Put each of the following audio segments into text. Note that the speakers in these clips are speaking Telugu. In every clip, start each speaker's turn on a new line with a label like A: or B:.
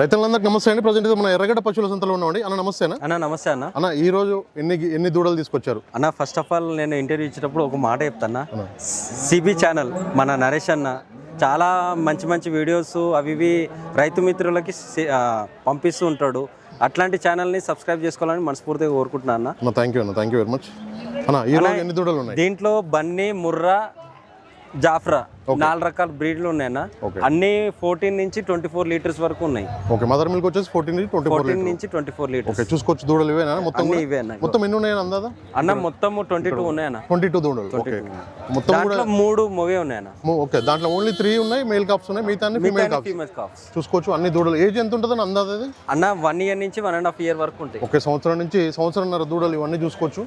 A: రైతులందరికీ నమస్తే అండి. ప్రజెంట్ మన ఎర్రగడ్డ పశువుల సంతలో ఉన్నామండి. అన్న నమస్తేనా
B: అన్న. నమస్తే అన్న.
A: అన్న ఈ రోజు ఎన్ని ఎన్ని దూడలు తీసుకొచ్చారు?
B: అన్న ఫస్ట్ ఆఫ్ ఆల్ నేను ఇంటర్వ్యూ ఇచ్చేటప్పుడు ఒక మాట చెప్తాను సిబి ఛానల్ మన నరేష్ అన్న చాలా మంచి మంచి వీడియోస్ అవి ఇవి రైతు మిత్రులకి పంపిస్తూ ఉంటాడు. అట్లాంటి ఛానల్ని సబ్స్క్రైబ్ చేసుకోవాలని మనస్ఫూర్తిగా కోరుకుంటున్నాను అన్న.
A: అన్న థ్యాంక్ యూ అన్న థ్యాంక్ యూ వెరీ మచ్ అన్న ఈ రోజు ఎన్ని దూడలు ఉన్నాయి?
B: దీంట్లో బన్నీ ముర్రా జాఫ్రా నాలుగు రకాల బ్రీడ్లు ఉన్నాయన్న. అన్ని ఫోర్టీన్ నుంచి ట్వంటీ ఫోర్ లీటర్స్ వరకు ఉన్నాయి.
A: ఓకే మదర్ మిల్క్ వచ్చేసి ఫోర్టీన్ ట్వంటీ ఫోర్
B: ఫోర్టీన్ నుంచి ట్వంటీ ఫోర్ లీటర్స్
A: ఓకే చూసుకోవచ్చు దూడలు ఇవేనా? మొత్తం
B: అన్ని
A: కూడా?
B: ఇవే అన్న
A: మొత్తం ఎన్ని ఉన్నాయని అందాదా?
B: అన్న మొత్తం ట్వంటీ టూ ఉన్నాయన్న.
A: ట్వంటీ టూ దూడలు ఓకే మొత్తం కూడా
B: మూడు మూవీ ఉన్నాయన్న.
A: ఓకే దాంట్లో ఓన్లీ త్రీ ఉన్నాయి మేల్ కాప్స్ ఉన్నాయి మిగతా అన్ని ఫీమేల్ కాప్స్
B: ఫీమేల్
A: చూసుకోవచ్చు అన్ని దూడలు. ఏజ్ ఎంత ఉంటుందని అందాదా
B: అన్న వన్ ఇయర్ నుంచి వన్ అండ్ హాఫ్ ఇయర్ వరకు ఉంటాయి.
A: ఒకే సంవత్సరం నుంచి సంవత్సరంన్నర దూడలు ఇవన్నీ చూసుకోవచ్చు.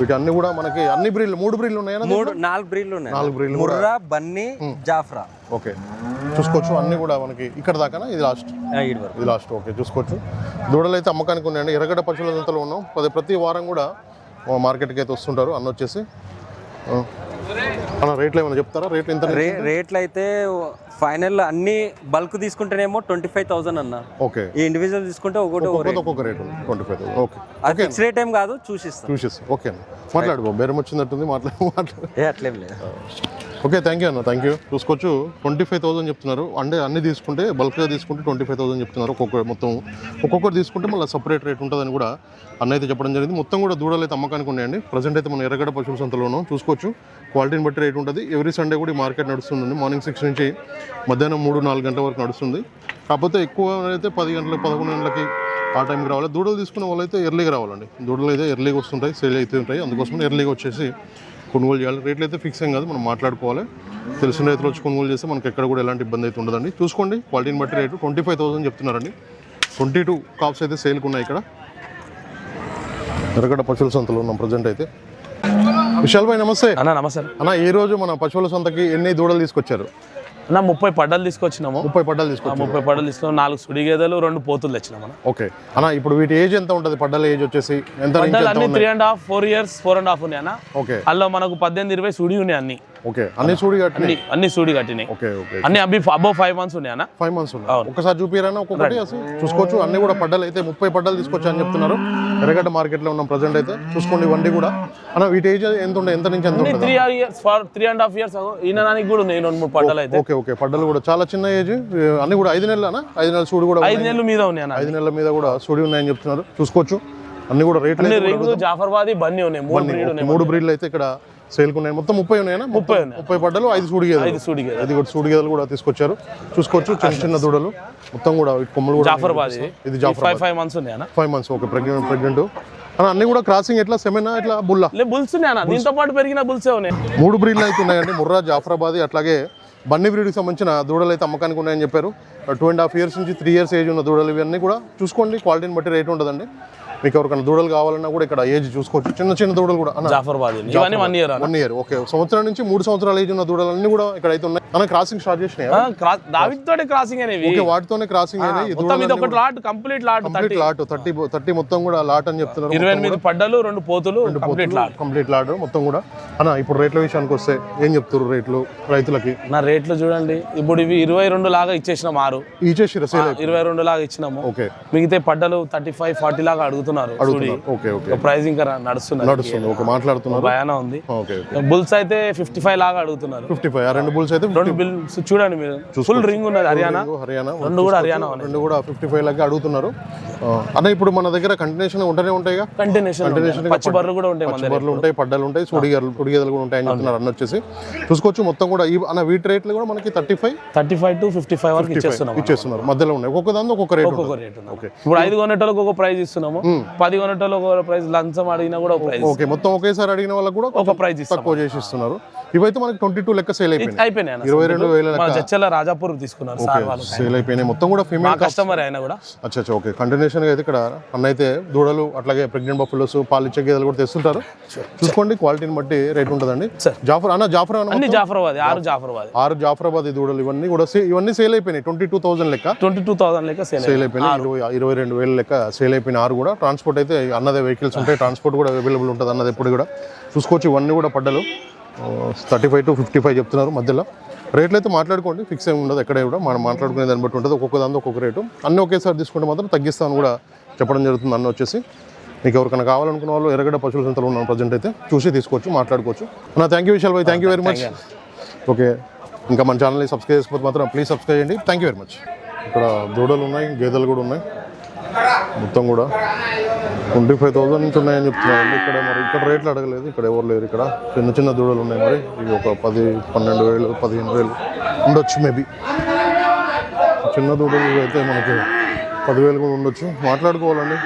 A: వీటి అన్ని కూడా మనకి అన్ని బ్రీడ్లు మూడు బ్రీడ్లు ఉన్నాయా
B: మూడు నాలుగు బ్రీడ్లు ఉన్నాయి.
A: నాలుగు బ్రీడ్లు
B: ముర్రా బన్నీ జాఫ్రా.
A: ఓకే. చూసుకోవచ్చు అన్ని కూడా మనకి ఇక్కడ దాకా ఇది లాస్ట్ ఇది లాస్ట్ ఓకే చూసుకోవచ్చు. దూడలు అయితే అమ్మకానికి ఉన్నాయండి. ఎర్రగడ్డ పశువుల సంతలో ఉన్నాం. ప్రతి ప్రతి వారం కూడా మార్కెట్కి అయితే వస్తుంటారు. అన్న వచ్చేసి రేట్లు ఏమైనా చెప్తారా? రేట్లు ఎంత
B: రేట్లు? అయితే ఫైనల్ అన్ని బల్క్ తీసుకుంటేనేమో ట్వంటీ ఫైవ్ థౌసండ్ అన్న.
A: ఓకే.
B: ఈ ఇండివిజువల్ తీసుకుంటే ఒకటి
A: ఒక్కొక్క రేటు. Twenty five okay.
B: అది ఫిక్స్ రేట్ ఏం కాదు చూసిస్తాం.
A: చూసేసి ఓకే మాట్లాడు బేరం వచ్చినట్టుంది మాట్లాడు మాట్లాడు
B: ఏ అట్లేం లేదు.
A: ఓకే థ్యాంక్ యూ అన్న థ్యాంక్ యూ చూసుకోవచ్చు. ట్వంటీ ఫైవ్ థౌసండ్ చెప్తున్నారు. అంటే అన్ని తీసుకుంటే బల్క్గా తీసుకుంటే ట్వంటీ ఫైవ్ థౌసండ్ చెప్తున్నారు ఒక్కొక్క మొత్తం. ఒక్కొక్కరు తీసుకుంటే మళ్ళీ సపరేట్ రేట్ ఉంటుందని కూడా అన్న అయితే చెప్పడం జరిగింది. మొత్తం కూడా దూడలు అయితే అమ్మకానికి ఉన్నాయండి. ప్రజెంట్ అయితే మన ఎర్రగడ్డ పశువుల సంతలోనూ చూసుకోవచ్చు. క్వాలిటీని బట్టి రేట్ ఉంటుంది. ఎవ్రీ సండే కూడా మార్కెట్ నడుస్తుంది మార్నింగ్ సిక్స్ నుంచి మధ్యాహ్నం మూడు నాలుగు గంటల వరకు నడుస్తుంది. కాకపోతే ఎక్కువ అయితే పది గంటలకు పదకొండు గంటలకి ఆ టైంకి రావాలి. దూడలు తీసుకునే వాళ్ళు అయితే ఎర్లీగా రావాలండి. దూడలు అయితే ఎర్లీగా వస్తుంటాయి సేల్ అయితే ఉంటాయి. అందుకోసం ఎర్లీగా వచ్చేసి కొనుగోలు చేయాలి. రేట్లు అయితే ఫిక్స్ ఏం కాదు మనం మాట్లాడుకోవాలి. తెలిసిన రైతులు వచ్చి కొనుగోలు చేస్తే మనకి ఎక్కడ కూడా ఎలాంటి ఇబ్బంది అయితే ఉండదండి. చూసుకోండి క్వాలిటీని బట్టి రేటు. ట్వంటీ ఫైవ్ థౌసండ్ చెప్తున్నారండి. ట్వంటీ టూ కాప్స్ అయితే సేల్కి ఉన్నాయి ఇక్కడ. ఎర్రగడ్డ పశువుల సంతలో ఉన్నాం ప్రజెంట్ అయితే. విశాల్ భాయ్ నమస్తే.
C: అన్న నమస్తే.
A: అన్న ఈ రోజు మన పశువుల సంతకి ఎన్ని దూడలు తీసుకొచ్చారు?
C: అన్న ముప్పై పడ్డలు తీసుకొచ్చినాము.
A: ముప్పై పడ్డలు తీసుకొచ్చారు
C: ముప్పై పడ్డలు తీసుకున్నాము. నాలుగు సుడి గేదెలు రెండు పోతులు తెచ్చినాం అన్న.
A: ఓకే. అన్న ఇప్పుడు వీటి ఏజ్ ఎంత ఉంటుంది? పడ్డల ఏజ్ వచ్చేసి ఎంత
C: పడ్డలు అన్ని three and half four years four and half ఉన్నాయి అన్న.
A: ఓకే.
C: అందులో మనకు పద్దెనిమిది ఇరవై సుడి ఉన్నాయి అన్ని.
A: ఓకే అన్ని చూడి కట్టి
C: అన్ని అన్ని సుడి కట్టినాయి.
A: Okay okay.
C: అన్ని అబ్బి అబౌవ్ ఫైవ్ మంత్స్ ఉన్నాయి అన్న?
A: ఫైవ్ మంత్స్ ఉన్నాయి. ఒకసారి చూపిరానా ఒక్కొక్కటి అసలు చూసుకోవచ్చు. అన్ని కూడా పడ్డలు అయితే ముప్పై పడ్డలు తీసుకొచ్చా అని చెప్తున్నారు. ఎర్రగడ్డ మార్కెట్లో ఉన్నాం ప్రజెంట్ అయితే. చూసుకోండి వండి కూడా. అన్న వీటి ఏజ్ ఎంత ఉండే? ఎంత నుంచి ఎంత
C: అన్ని three years for three and half years ఈయనడానికి కూడా ఉన్నాయి రెండు మూడు పడ్డలు అయితే.
A: Okay okay. పడ్డలు కూడా. చాలా చిన్న ఏజ్ అన్ని కూడా ఐదు నెలలనా ఐదు నెలల సూడి కూడా
C: ఐదు. నెలలు మీద ఉన్నాయి అన్న
A: ఐదు నెలల మీద కూడా సూడి ఉన్నాయని చెప్తున్నారు. చూసుకోవచ్చు. అన్ని కూడా రేట్లు
C: అన్ని జాఫర్బాది బన్నీ ఉన్నాయి. మూడు బ్రీడ్ ఉన్నాయి.
A: మూడు బ్రీడ్లు అయితే ఇక్కడ సేల్కి ఉన్నాయి మొత్తం ముప్పై ఉన్నాయన్నా
C: ముప్పై ఉన్నాయి.
A: ముప్పై పడ్డలు ఐదు సూడి గేదెలు
C: ఐదు సుడి గేదెలు
A: అది కూడా సూడి గేదెలు కూడా తీసుకొచ్చారు. చూసుకోవచ్చు చిన్న చిన్న దూడలు. మొత్తం కూడా కొమ్మలు కూడా
C: జాఫర్బాది
A: ఇది జాఫర్
C: ఫైవ్ ఫైవ్ మంత్స్ ఉన్నాయి
A: five months okay pregnant pregnant అన్న కూడా క్రాసింగ్ ఎట్లా? సెమెనా ఇట్లా బుల్లా
C: బుల్స్ ఉన్నాయి దీంతో పాటు పెరిగిన బుల్సే ఉన్నాయి?
A: మూడు బ్రీడ్లు అయితే ఉన్నాయండి. ముర్రా జాఫరాబాద్ అట్లాగే బన్నీ బ్రీడ్కి సంబంధించిన దూడలు అయితే అమ్మకానికి ఉన్నాయని చెప్పారు. టూ అండ్ హాఫ్ ఇయర్స్ నుంచి త్రీ ఇయర్స్ ఏజ్ ఉన్న దూడలు ఇవన్నీ కూడా చూసుకోండి. క్వాలిటీని బట్టి రేట్ ఉంటుందండి. మీకు ఎవరికైనా దూడలు కావాలన్నా కూడా ఇక్కడ ఏజ్ చూసుకోవచ్చు. చిన్న చిన్న దూడలు కూడా.
C: జాఫర్బాది ఇవన్నీ వన్ ఇయర్ అన్న.
A: వన్ ఇయర్ ఓకే సంవత్సరం నుంచి మూడు సంవత్సరాల ఏజ్ ఉన్న దూడలు అన్ని కూడా ఇక్కడ అయితే ఉన్నాయి. అన్న క్రాసింగ్ స్టార్ట్ చేసినాయి?
C: క్రాస్ దావిత్ తోటి క్రాసింగ్ అనేవి.
A: ఓకే వాటితోనే క్రాసింగ్
C: మొత్తం ఇది ఒకటి lot complete lot
A: complete lot thirty thirty మొత్తం కూడా లాట్ అని చెప్తున్నారు
C: ఇరవై ఎనిమిది పడ్డలు రెండు పోతులు కంప్లీట్ లాట్
A: కంప్లీట్ లాట్ మొత్తం కూడా. అన్న ఇప్పుడు రేట్ల విషయానికి వస్తే ఏం చెప్తారు రేట్లు రైతులకి?
C: నా రేట్లు చూడండి. ఇప్పుడు ఇవి ఇరవై రెండు లాగా ఇచ్చేసినాం ఆరు.
A: ఇచ్చేసి
C: ఇరవై రెండు లాగా ఇచ్చినాము.
A: ఓకే
C: మిగతా పడ్డలు థర్టీ ఫైవ్ ఫార్టీ లాగా అడుగుతున్నారు. చూడి
A: ఓకే ఓకే.
C: ప్రైస్ ఇంకా
A: నడుస్తుంది. ఓకే మాట్లాడుతున్నారు.
C: భయాన ఉంది. బుల్స్ అయితే ఫిఫ్టీ ఫైవ్ లాగా అడుగుతున్నారు.
A: ఫిఫ్టీ ఫైవ్ రెండు బుల్స్ అయితే
C: రెండు బిల్స్ చూడండి మీరు. ఫుల్ రింగ్ ఉన్నది హర్యానా?
A: హర్యానా.
C: రెండు కూడా హర్యానా
A: రెండు కూడా ఫిఫ్టీ ఫైవ్ లాగా అడుగుతున్నారు. అన్న ఇప్పుడు మన దగ్గర కంటిన్యూషన్ ఉంటూనే ఉంటాయిగా?
C: కంటిన్యూషన్ పచ్చి బర్రెలు కూడా ఉంటాయి దగ్గర.
A: బర్రెలు ఉంటాయి పడ్డలు ఉంటాయి సుడిగలు సుడిగేదలు కూడా ఉంటాయని చెప్తున్నారు అన్న వచ్చేసి చూసుకోవచ్చు మొత్తం కూడా ఈ అన్న వీటి రేట్లు కూడా మనకి thirty five
C: thirty five to fifty five వరకు ఇచ్చేస్తున్నాం
A: ఇచ్చేస్తున్నారు. మధ్యలో ఉన్నాయి. ఒక్కొక్క దాని ఒక్కొక్క రేట్
C: ఒక్కొక్క రేట్ ఉంది ఇప్పుడు ఐదు కొనేటోళ్ళకి ఒక ప్రైస్ ఇస్తున్నాము. పది కొనేటోళ్ళకి ఒక ప్రైస్ లంచం అడిగినా కూడా ఒక ప్రైస్
A: ఓకే మొత్తం ఒకేసారి అడిగిన వాళ్ళకి కూడా
C: ఒక ఇస్తాం
A: తక్కువ చేసి ఇస్తున్నారు. ఇవైతే మనకి ట్వంటీ టూ లెక్క సేల్ అయిపోయినాయి. ఇరవై రెండు వేల
C: చర్చల రాజాపూర్ తీసుకున్నారు సార్ వాళ్ళు.
A: సేల్ అయిపోయినాయి. మొత్తం కూడా ఫీమేల్
C: కస్టమర్ అయినా కూడా.
A: అచ్చా అచ్చా ఓకే. కంటిన్యూషన్ అయితే ఇక్కడ అన్న అయితే దూడలు అట్లాగే ప్రెగ్నెంట్ బఫెలోస్ పాలిచ్చే గేదెలు కూడా తెస్తుంటారు. చూసుకోండి క్వాలిటీని బట్టి రేట్ ఉంటుందండి. జాఫర్ అన్న జాఫర్ అన్న
C: జాఫరాబాద్ ఆరు జాఫరాబాద్.
A: ఆరు జాఫరాబాద్ ఈ దూడలు ఇవన్నీ కూడా ఇవన్నీ సేల్ అయిపోయినాయి. ట్వంటీ టూ థౌసండ్ లెక్క.
C: ట్వంటీ టూ థౌసండ్ లెక్క సేల్
A: అయిపోయినాయి. ఇరవై ఇరవై రెండు వేల లెక్క సేల్ అయిపోయిన ఆరు కూడా. ట్రాన్స్పోర్ట్ అయితే అన్నదే వెహికల్స్ ఉంటాయి. ట్రాన్స్పోర్ట్ కూడా అవైలబుల్ ఉంటుంది అన్నది ఎప్పుడు కూడా. చూసుకోవచ్చు ఇవన్నీ కూడా పడ్డలు. Thirty five to fifty five చెప్తున్నారు మధ్యలో. రేట్లు అయితే మాట్లాడుకోండి ఫిక్స్ ఏమి ఉండదు ఎక్కడ కూడా మనం మాట్లాడుకునే దాన్ని బట్టి ఉంటుంది. ఒక్కొక్క దాంతో ఒక్కొక్క రేటు. అన్నీ ఒకేసారి తీసుకుంటే మాత్రం తగ్గిస్తాను కూడా చెప్పడం జరుగుతుంది అన్న వచ్చేసి. మీకు ఎవరికైనా కావాలనుకున్న వాళ్ళు ఎరగడ పశువుల సంతలో ఉన్నాను ప్రజెంట్ అయితే చూసి తీసుకోవచ్చు మాట్లాడుకోవచ్చు. అన్న thank you Vishal Bhai thank you very much okay ఇంకా మన ఛానల్ని సబ్స్క్రైబ్ చేసుకోకపోతే మాత్రం ప్లీజ్ సబ్స్క్రైబ్ చేయండి. థ్యాంక్ యూ వెరీ మచ్ ఇక్కడ దూడలు ఉన్నాయి గేదెలు కూడా ఉన్నాయి. మొత్తం కూడా. ట్వంటీ ఫైవ్ థౌసండ్ నుంచి ఉన్నాయని చెప్తున్నారు. ఇక్కడ మరి ఇక్కడ రేట్లు అడగలేదు. ఇక్కడ ఎవరు లేరు ఇక్కడ. చిన్న చిన్న దూడలు ఉన్నాయి మరి. ఇవి ఒక పది పన్నెండు వేలు పదిహేను వేలు ఉండొచ్చు మేబీ. చిన్న దూడలు అయితే మనకి పదివేలు కూడా ఉండొచ్చు. మాట్లాడుకోవాలండి.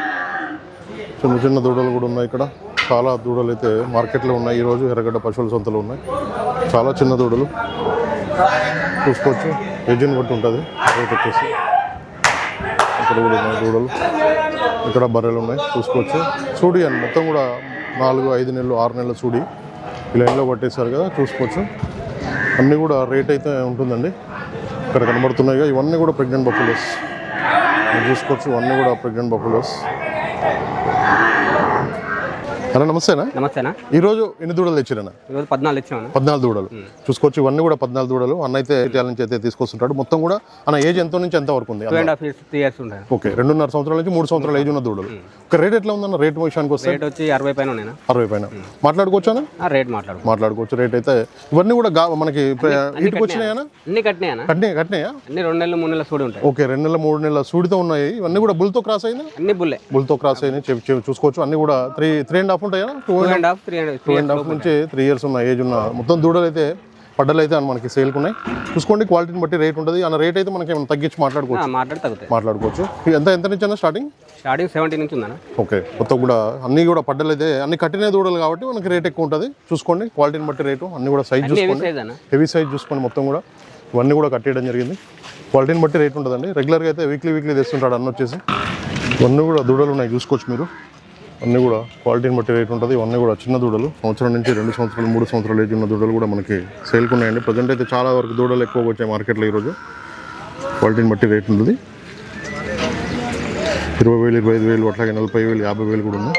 A: చిన్న చిన్న దూడలు కూడా ఉన్నాయి ఇక్కడ. చాలా దూడలు అయితే మార్కెట్లో ఉన్నాయి. ఈరోజు ఎర్రగడ్డ పశువుల సొంతలు ఉన్నాయి. చాలా చిన్న దూడలు. చూసుకోవచ్చు. ఏజెంట్ బట్టి ఉంటుంది. రేట్ వచ్చేసి. ఇక్కడ కూడా ఉన్నాయి దూడలు. ఇక్కడ బర్రెలు ఉన్నాయి చూసుకోవచ్చు. చూడి అని మొత్తం కూడా నాలుగు ఐదు నెలలు ఆరు నెలలు చూడి. ఈ లైన్లో పట్టేశారు కదా చూసుకోవచ్చు. అన్నీ కూడా రేట్ అయితే ఉంటుందండి. ఇక్కడ కనబడుతున్నాయి ఇవన్నీ కూడా ప్రెగ్నెంట్ బఫులోస్. చూసుకోవచ్చు ఇవన్నీ కూడా ప్రెగ్నెంట్ బఫులోస్. అన్న నమస్తేనా?
D: నమస్తేనా?
A: ఈరోజు ఎన్ని దూడలు తెచ్చిరన్న?
D: ఈరోజు పద్నాలుగు ఇచ్చామన్నా
A: పద్నాలుగు దూడలు. చూసుకోవచ్చు ఇవన్నీ కూడా పద్నాలుగు దూడలు. అన్న అయితే ఇటాల నుంచి అయితే తీసుకొస్తుంటాడు. మొత్తం కూడా అన్న ఏజ్ ఎంత నుంచి ఎంత వరకు ఉంది?
D: Two and half years three years ఉంటాయి
A: ఓకే రెండున్నర సంవత్సరాల నుంచి మూడు సంవత్సరాల ఏజ్ ఉన్న దూడలు. ఒక రేట్ ఎట్లా ఉందన్న? రేట్ విషయానికి వస్తే?
D: రేట్ వచ్చి అరవై పైన
A: అరవై పైన. మాట్లాడుకోవచ్చా
D: రేట్ మాట్లాడు
A: మాట్లాడుకోవచ్చు రేట్ అయితే. ఇవన్నీ కూడా మనకి ఇంటికి వచ్చినాయనా
D: అన్ని కట్టినాయనా
A: కట్టినా కట్టినాయా
D: అన్ని రెండు నెలలు మూడు నెలలు సూడి ఉంటాయి.
A: ఓకే రెండు నెలల మూడు నెలల సూడితో ఉన్నాయి. ఇవన్నీ కూడా బుల్తో క్రాస్ అయిందా
D: అన్ని బుల్లే
A: బుల్తో క్రాస్ అయినాయి. చెప్ చూసుకోవచ్చు. అన్ని కూడా త్రీ త్రీ అండ్ హాఫ్ ఉంటాయా? Two
D: two and half three and
A: two and half నుంచి త్రీ ఇయర్స్ ఉన్న ఏజ్ ఉన్న మొత్తం దూడలు అయితే పడ్డలు అయితే మనకి సేల్కి ఉన్నాయి. చూసుకోండి క్వాలిటీని బట్టి రేట్ ఉంటుంది. అన్న రేట్ అయితే మనకి ఏమైనా తగ్గించి మాట్లాడుకోవచ్చు? మాట్లాడుకోవచ్చు. ఎంత ఎంత నుంచి అన్న స్టార్టింగ్
D: స్టార్టింగ్ సెవెంటీ నుంచి ఉందన్నా.
A: ఓకే మొత్తం కూడా అన్ని కూడా పడ్డలు అయితే అన్ని కట్టిన దూడలు కాబట్టి మనకి రేట్ ఎక్కువ ఉంటుంది. చూసుకోండి క్వాలిటీని బట్టి రేటు అన్ని కూడా సైజ్ చూసుకోండి. హెవీ సైజ్ చూసుకోండి మొత్తం కూడా. ఇవన్నీ కూడా కట్టేయడం జరిగింది. క్వాలిటీని బట్టి రేట్ ఉంటుందండి. రెగ్యులర్గా అయితే వీక్లీ వీక్లీ తెస్తుంటాడు అన్న వచ్చేసి. ఇవన్నీ కూడా దూడలు ఉన్నాయి. చూసుకోవచ్చు మీరు. అన్నీ కూడా క్వాలిటీని బట్టి రేట్ ఉంటుంది. ఇవన్నీ కూడా చిన్న దూడలు. సంవత్సరం నుంచి రెండు సంవత్సరాలు మూడు సంవత్సరాలు ఏజ్ ఉన్న దూడలు కూడా మనకి సేల్కి ఉన్నాయండి. ప్రజెంట్ అయితే చాలా వరకు దూడలు ఎక్కువగా వచ్చాయి మార్కెట్లో ఈరోజు. క్వాలిటీని బట్టి రేట్ ఉంటుంది ఇరవై వేలు ఇరవై ఐదు వేలు అట్లాగే నలభై వేలు యాభై వేలు కూడా ఉన్నాయి.